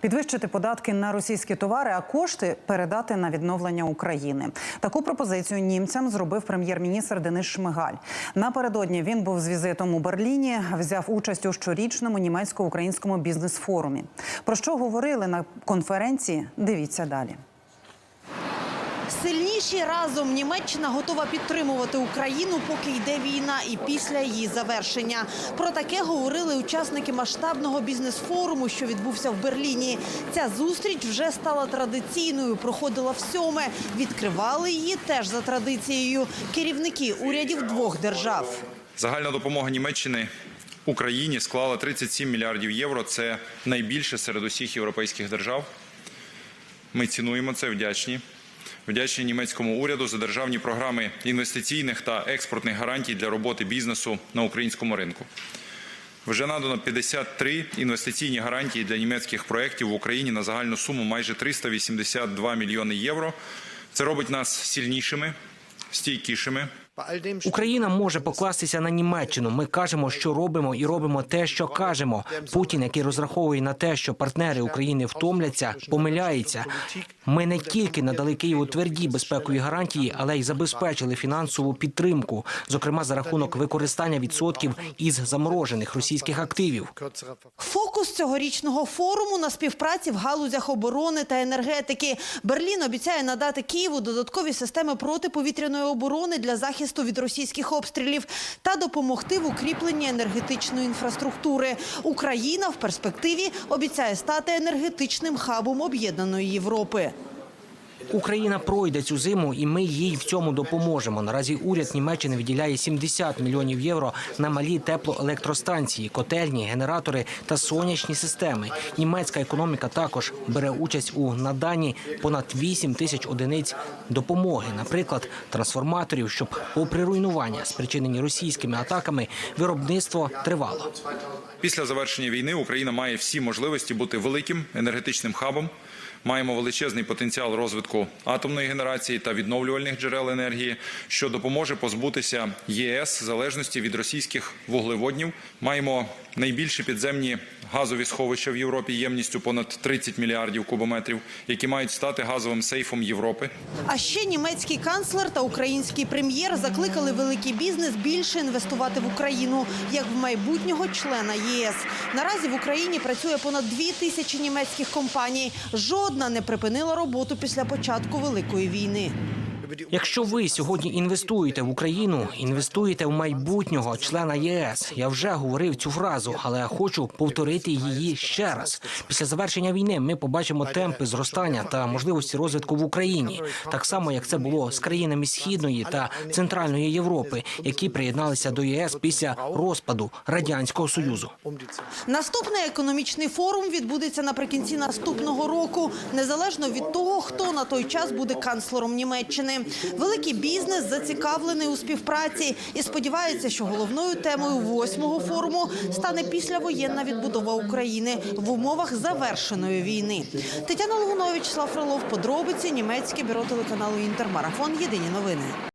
підвищити податки на російські товари, а кошти передати на відновлення України. Таку пропозицію німцям зробив прем'єр-міністр Денис Шмигаль. Напередодні він був з візитом у Берліні, взяв участь у щорічному німецько-українському бізнес-форумі. Про що говорили на конференції? Дивіться далі. Сильніші разом Німеччина готова підтримувати Україну, поки йде війна, і після її завершення. Про таке говорили учасники масштабного бізнес-форуму, що відбувся в Берліні. Ця зустріч вже стала традиційною. Проходила в сьоме. Відкривали її теж за традицією. Керівники урядів двох держав. Загальна допомога Німеччини Україні склала 37 мільярдів євро. Це найбільше серед усіх європейських держав. Ми цінуємо це, вдячні. Вдячні німецькому уряду за державні програми інвестиційних та експортних гарантій для роботи бізнесу на українському ринку. Вже надано 53 інвестиційні гарантії для німецьких проєктів в Україні на загальну суму майже 382 мільйони євро. Це робить нас сильнішими, стійкішими. Україна може покластися на Німеччину. Ми кажемо, що робимо, і робимо те, що кажемо. Путін, який розраховує на те, що партнери України втомляться, помиляється. Ми не тільки надали Києву тверді безпекові гарантії, але й забезпечили фінансову підтримку, зокрема за рахунок використання відсотків із заморожених російських активів. Фокус цьогорічного форуму на співпраці в галузях оборони та енергетики. Берлін обіцяє надати Києву додаткові системи протиповітряної оборони для захисту від російських обстрілів та допомогти в укріпленні енергетичної інфраструктури. Україна в перспективі обіцяє стати енергетичним хабом об'єднаної Європи. Україна пройде цю зиму, і ми їй в цьому допоможемо. Наразі уряд Німеччини виділяє 70 мільйонів євро на малі теплоелектростанції, котельні, генератори та сонячні системи. Німецька економіка також бере участь у наданні понад 8 тисяч одиниць допомоги, наприклад, трансформаторів, щоб, попри руйнування, спричинені російськими атаками, виробництво тривало. Після завершення війни Україна має всі можливості бути великим енергетичним хабом. Маємо величезний потенціал розвитку атомної генерації та відновлювальних джерел енергії, що допоможе позбутися ЄС залежності від російських вуглеводнів. Маємо найбільші підземні газові сховища в Європі ємністю понад 30 мільярдів кубометрів, які мають стати газовим сейфом Європи. А ще німецький канцлер та український прем'єр закликали великий бізнес більше інвестувати в Україну як в майбутнього члена ЄС. Наразі в Україні працює понад дві тисячі німецьких компаній. Жодна не припинила роботу після початку великої війни. Якщо ви сьогодні інвестуєте в Україну, інвестуєте в майбутнього члена ЄС. Я вже говорив цю фразу, але я хочу повторити її ще раз. Після завершення війни ми побачимо темпи зростання та можливості розвитку в Україні, так само як це було з країнами східної та центральної Європи, які приєдналися до ЄС після розпаду радянського союзу. Наступний економічний форум відбудеться наприкінці наступного року, незалежно від того, хто на той час буде канцлером Німеччини. Великий бізнес зацікавлений у співпраці і сподівається, що головною темою восьмого форуму стане післявоєнна відбудова України в умовах завершеної війни. Тетяна Лугунович, Слав Фролов, подробиці німецьке бюро телеканалу Інтермарафон. Єдині новини.